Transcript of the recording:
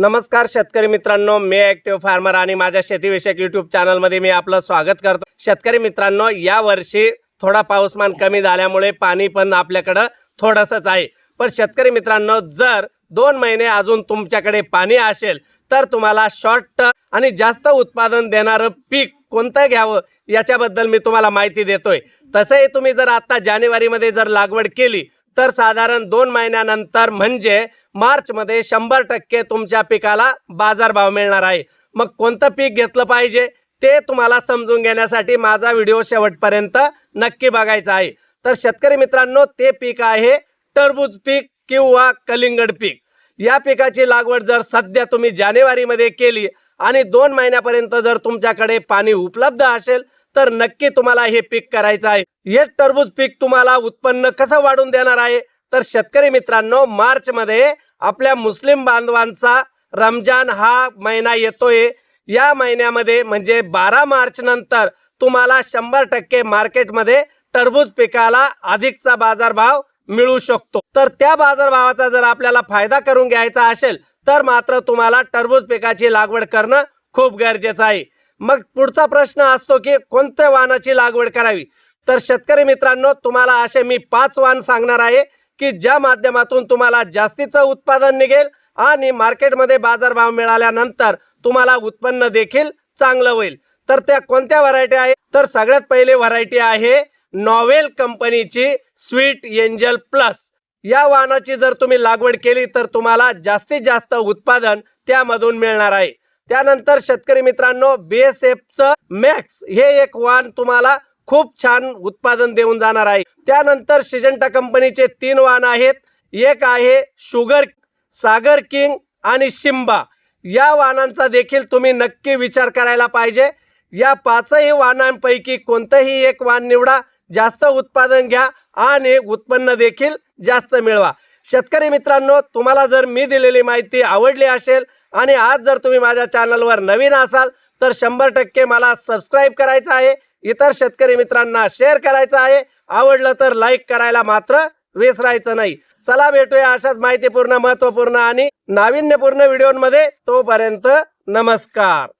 नमस्कार शेतकरी मित्रांनो मी ॲक्टिव्ह फार्मर आणि माझ्या शेतीविषयक यूट्यूब चॅनलमध्ये मी आपलं स्वागत करतो. शेतकरी मित्रांनो या वर्षी थोडा पाऊसमान कमी झाल्यामुळे पाणी पण आपल्याकडं थोडंसंच आहे. पण शेतकरी मित्रांनो जर दोन महिने अजून तुमच्याकडे पाणी असेल तर तुम्हाला शॉर्ट आणि जास्त उत्पादन देणारं पीक कोणतं घ्यावं याच्याबद्दल मी तुम्हाला माहिती देतोय. तसंही तुम्ही जर आता जानेवारीमध्ये जर लागवड केली तर साधारण दोन महिन्यानंतर म्हणजे मार्चमध्ये शंभर टक्के तुमच्या पिकाला बाजारभाव मिळणार आहे. मग कोणतं पीक घेतलं पाहिजे ते तुम्हाला समजून घेण्यासाठी माझा व्हिडिओ शेवटपर्यंत नक्की बघायचा आहे. तर शेतकरी मित्रांनो ते पीक आहे टरबूज पीक किंवा कलिंगड पीक. या पिकाची लागवड जर सध्या तुम्ही जानेवारीमध्ये केली आणि दोन महिन्यापर्यंत जर तुमच्याकडे पाणी उपलब्ध असेल तर नक्की तुम्हाला हे पीक करायचं आहे. हे टरबूज पीक तुम्हाला उत्पन्न कसं वाढून देणार आहे? तर शेतकरी मित्रांनो मार्च मध्ये आपल्या मुस्लिम बांधवांचा रमजान हा महिना येतोय. या महिन्यामध्ये म्हणजे बारा मार्च नंतर तुम्हाला शंभर टक्के मार्केटमध्ये टरबूज पिकाला अधिकचा बाजारभाव मिळू शकतो. तर त्या बाजारभावाचा जर आपल्याला फायदा करून घ्यायचा असेल तर मात्र तुम्हाला टरबूज पिकाची लागवड करणं खूप गरजेचं आहे. मग पुढचा प्रश्न असतो की कोणत्या वाहनाची लागवड करावी? तर शेतकरी मित्रांनो तुम्हाला असे मी पाच वाहन सांगणार आहे की ज्या माध्यमातून तुम्हाला जास्तीचं उत्पादन निघेल आणि मार्केटमध्ये बाजारभाव मिळाल्यानंतर तुम्हाला उत्पन्न देखील चांगलं होईल. तर त्या कोणत्या व्हरायटी आहे? तर सगळ्यात पहिले व्हरायटी आहे नॉवेल कंपनीची स्वीट एंजल प्लस. या वाहनाची जर तुम्ही लागवड केली तर तुम्हाला जास्तीत जास्त उत्पादन त्यामधून मिळणार आहे. त्यानंतर शेतकरी मित्रांनो बीएसएफचं मॅक्स हे एक वाहन तुम्हाला खूप छान उत्पादन देऊन जाणार आहे. त्यानंतर सिजंटा कंपनीचे तीन वाहन आहेत. एक आहे शुगर सागर किंग आणि शिंबा या वाहनांचा देखील तुम्ही नक्की विचार करायला पाहिजे. या पाचही वाहनांपैकी कोणतंही एक वाहन निवडा जास्त उत्पादन घ्या आणि उत्पन्न देखील जास्त मिळवा. शेतकरी मित्रांनो तुम्हाला जर मी दिलेली माहिती आवडली असेल आणि आज जर तुम्ही माझ्या चॅनलवर नवीन असाल तर शंभर टक्के मला सबस्क्राईब करायचं आहे. इतर शेतकरी मित्रांना शेअर करायचं आहे. आवडलं तर लाईक करायला मात्र विसरायचं नाही. चला भेटूया अशाच माहितीपूर्ण महत्त्वपूर्ण आणि नाविन्यपूर्ण व्हिडिओमध्ये. तोपर्यंत नमस्कार.